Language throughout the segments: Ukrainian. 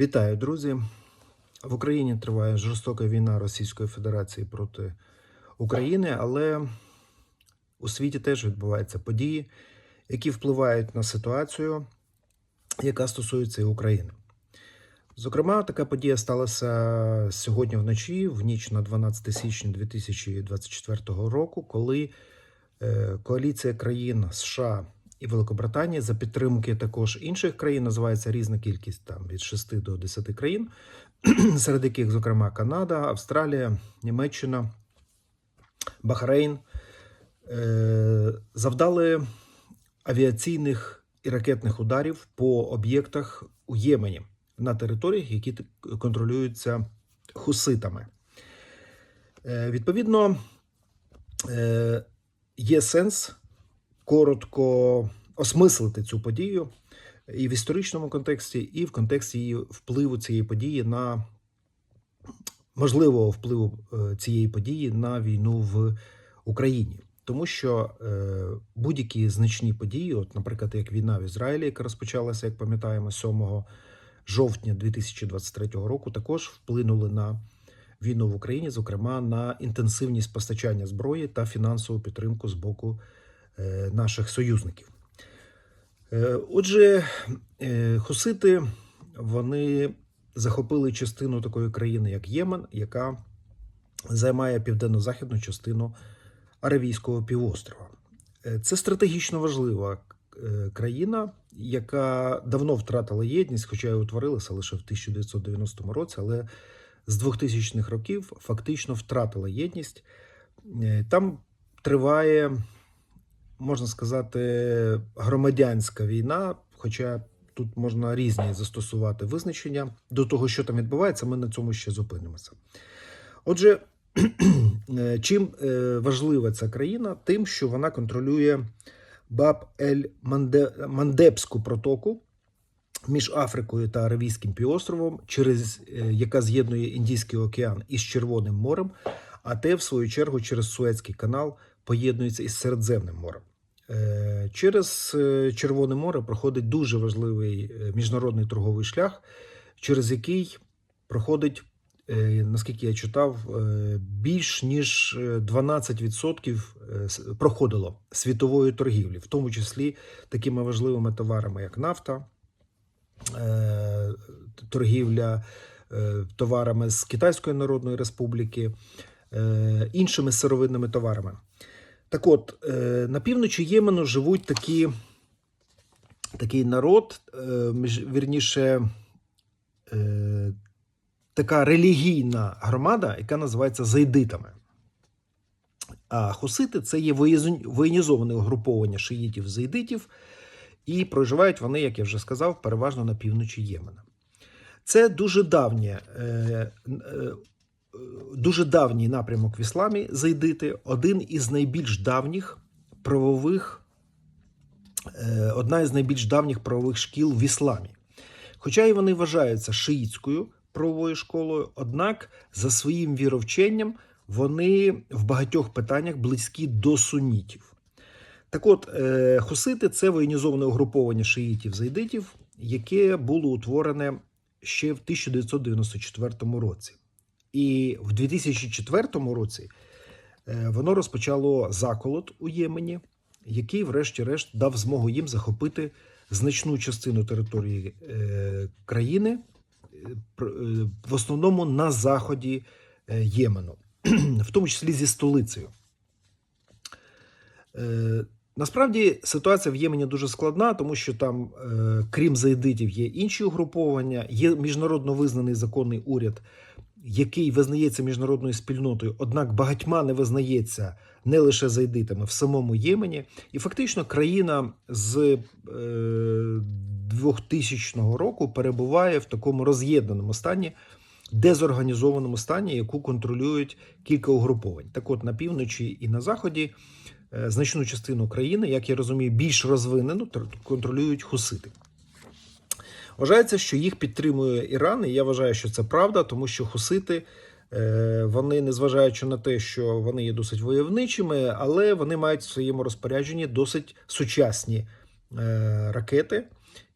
Вітаю, друзі! В Україні триває жорстока війна Російської Федерації проти України, але у світі теж відбуваються події, які впливають на ситуацію, яка стосується і України. Зокрема, така подія сталася сьогодні вночі, в ніч на 12 січня 2024 року, коли е, коаліція країн США і Великобританії за підтримки також інших країн називається різна кількість там від 6 до 10 країн, серед яких, зокрема, Канада, Австралія, Німеччина, Бахрейн, е, завдали авіаційних і ракетних ударів по об'єктах у Ємені на територіях, які контролюються хуситами. Е, Відповідно, е, є сенс коротко осмислити цю подію і в історичному контексті, і в контексті її впливу цієї події на можливого впливу е, цієї події на війну в Україні. Тому що е, будь-які значні події, от, наприклад, як війна в Ізраїлі, яка розпочалася, як пам'ятаємо, 7 жовтня 2023 року, також вплинули на війну в Україні, зокрема на інтенсивність постачання зброї та фінансову підтримку з боку е, наших союзників. Е, Отже, е, хусити вони захопили частину такої країни, як Ємен, яка займає південно-західну частину Аравійського півострова. Е, Це стратегічно важлива країна, яка давно втратила єдність, хоча й утворилася лише в 1990 році, але з 2000-х років фактично втратила єдність. Там триває, можна сказати, громадянська війна, хоча тут можна різні застосувати визначення до того, що там відбувається, ми на цьому ще зупинимося. Отже, е, чим е, важлива ця країна? Тим, що вона контролює Баб-ель-Мандебську протоку між Африкою та Аравійським півостровом, через е, яка з'єднує Індійський океан із Червоним морем, а те, в свою чергу, через Суецький канал поєднується із Середземним морем. Е, Через е, Червоне море проходить дуже важливий е, міжнародний торговий шлях, через який проходить, наскільки я читав, більш ніж е, 12% е, проходило світової торгівлі, в тому числі такими важливими товарами, як нафта, торгівля товарами з Китайської Народної Республіки, іншими сировинними товарами. Так от, е, на півночі Ємену живуть такі, такий народ, е, вірніше, е, така релігійна громада, яка називається зайдитами. А хусити це є воєнізоване угруповання шиїтів-зайдитів, і проживають вони, як я вже сказав, переважно на півночі Ємена. Це дуже давнє, дуже давній напрямок в ісламі зайдити, один із найбільш давніх правових, е, одна із найбільш давніх правових шкіл в ісламі. Хоча і вони вважаються шиїтською правовою школою, однак за своїм віровченням вони в багатьох питаннях близькі до сунітів. Так от, е, хусити це воєнізоване угруповання шиїтів-зайдитів, яке було утворене ще в 1994 році. І в 2004 році е, воно розпочало заколот у Ємені, який, врешті-решт, дав змогу їм захопити значну частину території е, країни, е, в основному на заході Ємену, в тому числі зі столицею. Насправді ситуація в Ємені дуже складна, тому що там, крім зайдитів, є інші угруповання, є міжнародно визнаний законний уряд, який визнається міжнародною спільнотою, однак багатьма не визнається не лише зайдитами в самому Ємені. І фактично країна з е, 2000 року перебуває в такому роз'єднаному стані, дезорганізованому стані, яку контролюють кілька угруповань. Так от на півночі і на заході е, значну частину країни, як я розумію, більш розвинену тр- контролюють хусити. Вважається, що їх підтримує Іран, і я вважаю, що це правда, тому що хусити, е, вони, незважаючи на те, що вони є досить войовничими, але вони мають в своєму розпорядженні досить сучасні е, ракети,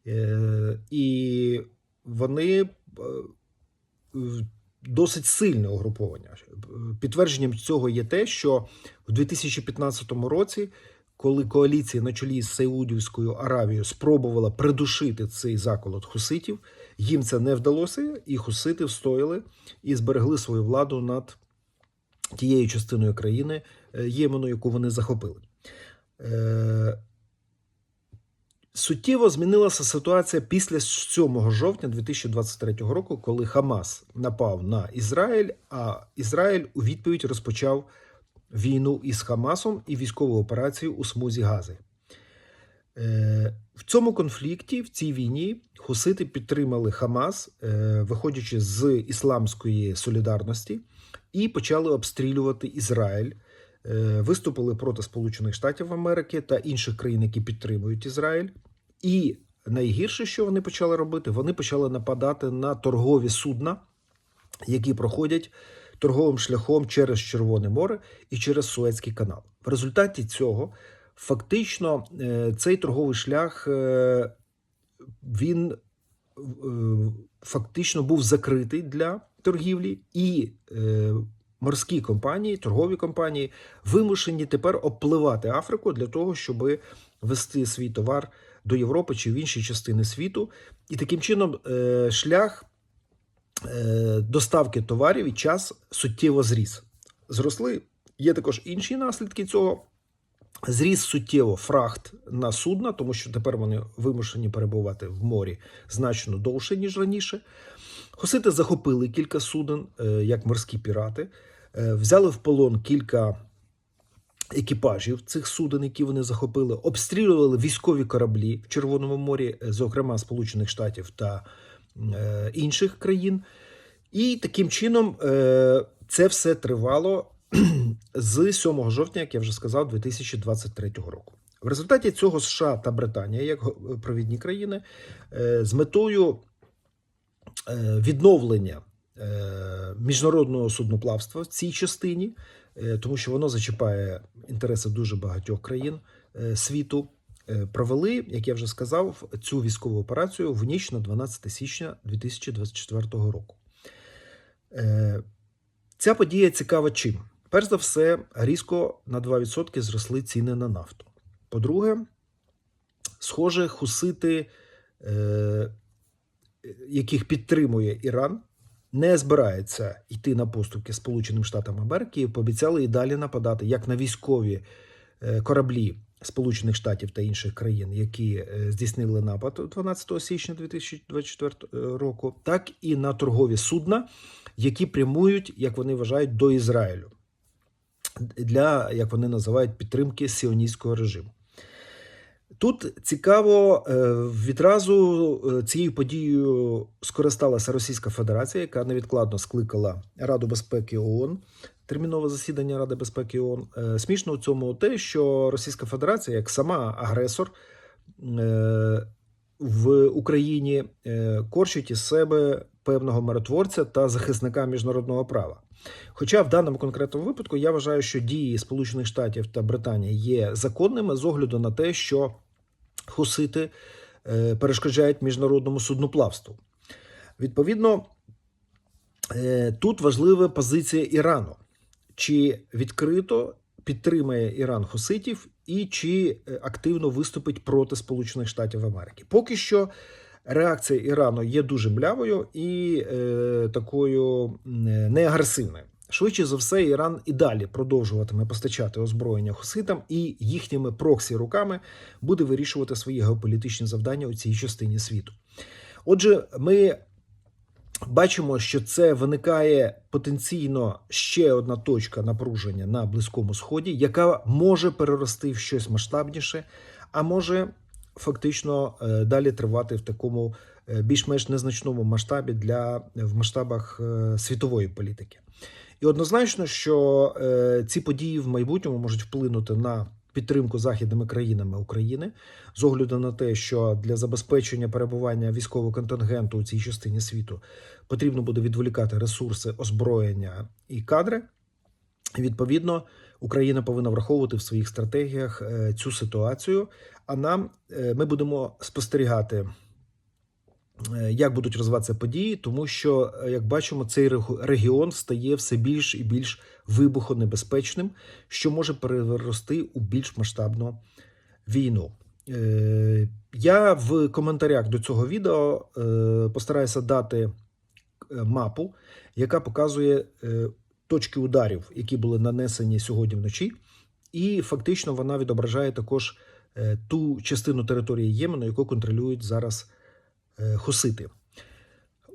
е, і вони досить сильне угруповання. Підтвердженням цього є те, що в 2015 році, коли коаліція на чолі з Саудівською Аравією спробувала придушити цей заколот хуситів, їм це не вдалося, і хусити встояли і зберегли свою владу над тією частиною країни е, Ємену, яку вони захопили. Е, Суттєво змінилася ситуація після 7 жовтня 2023 року, коли Хамас напав на Ізраїль, а Ізраїль у відповідь розпочав війну із Хамасом і військову операцію у смузі Гази. Е, В цьому конфлікті, в цій війні, хусити підтримали Хамас, е, виходячи з ісламської солідарності, і почали обстрілювати Ізраїль. Е, Виступили проти Сполучених Штатів Америки та інших країн, які підтримують Ізраїль. І найгірше, що вони почали робити, вони почали нападати на торгові судна, які проходять торговим шляхом через Червоне море і через Суецький канал. В результаті цього фактично е, цей торговий шлях е, він е, фактично був закритий для торгівлі, і морські компанії, торгові компанії вимушені тепер обпливати Африку для того, щоб вести свій товар до Європи чи в інші частини світу. І таким чином шлях доставки товарів і час суттєво зріс. Зросли. Є також інші наслідки цього. Зріс суттєво фрахт на судна, тому що тепер вони вимушені перебувати в морі значно довше, ніж раніше. Хусити захопили кілька суден, е, як морські пірати, е, взяли в полон кілька екіпажів цих суден, які вони захопили, обстрілювали військові кораблі в Червоному морі, е, зокрема Сполучених Штатів та е, інших країн. І таким чином е, це все тривало з 7 жовтня, як я вже сказав, 2023 року. В результаті цього США та Британія, як провідні країни, е, з метою е, відновлення е, міжнародного судноплавства в цій частині, е, тому що воно зачіпає інтереси дуже багатьох країн е, світу. Е, Провели, як я вже сказав, цю військову операцію в ніч на 12 січня 2024 року. Е, Ця подія цікава чим? Перш за все, різко на 2% зросли ціни на нафту. По-друге, схоже, хусити, е, яких підтримує Іран, не збирається йти на поступки Сполученим Штатам Америки і пообіцяли і далі нападати як на військові кораблі Сполучених Штатів та інших країн, які е, здійснили напад 12 січня 2024 року, так і на торгові судна, які прямують, як вони вважають, до Ізраїлю для, як вони називають, підтримки сіоністського режиму. Тут цікаво, е, відразу е, цією подією скористалася Російська Федерація, яка невідкладно скликала Раду безпеки ООН, термінове засідання Ради безпеки ООН. Е, Смішно у цьому те, що Російська Федерація, як сама агресор в Україні, корчить із себе певного миротворця та захисника міжнародного права. Хоча в даному конкретному випадку я вважаю, що дії Сполучених Штатів та Британії є законними з огляду на те, що хусити е, перешкоджають міжнародному судноплавству. Відповідно, е, тут важлива позиція Ірану. Чи відкрито підтримає Іран хуситів і чи е, активно виступить проти Сполучених Штатів Америки? Поки що реакція Ірану є дуже млявою і такою м, не агресивною. Швидше за все, Іран і далі продовжуватиме постачати озброєння хуситам і їхніми проксі руками буде вирішувати свої геополітичні завдання у цій частині світу. Отже, ми бачимо, що це виникає потенційно ще одна точка напруження на Близькому Сході, яка може перерости в щось масштабніше, а може фактично е, далі тривати в такому більш-менш незначному масштабі для в масштабах е, світової політики. І однозначно, що е, ці події в майбутньому можуть вплинути на підтримку західними країнами України з огляду на те, що для забезпечення перебування військового контингенту у цій частині світу потрібно буде відволікати ресурси, озброєння і кадри. Відповідно, Україна повинна враховувати в своїх стратегіях е, цю ситуацію. А нам е, ми будемо спостерігати е, як будуть розвиватися події, тому що, е, як бачимо, цей рег- регіон стає все більш і більш вибухонебезпечним, що може перерости у більш масштабну війну. Е, Я в коментарях до цього відео е, постараюся дати е, мапу, яка показує е, точки ударів, які були нанесені сьогодні вночі, і фактично вона відображає також е, ту частину території Ємену, яку контролюють зараз е, хусити.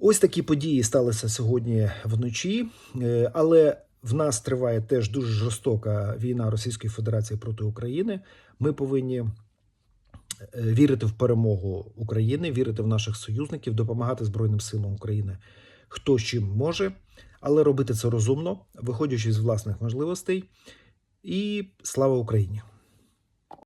Ось такі події сталися сьогодні вночі, е, але в нас триває теж дуже жорстока війна Російської Федерації проти України. Ми повинні е, вірити в перемогу України, вірити в наших союзників, допомагати Збройним силам України хто чим може, але робити це розумно, виходячи з власних можливостей. І слава Україні!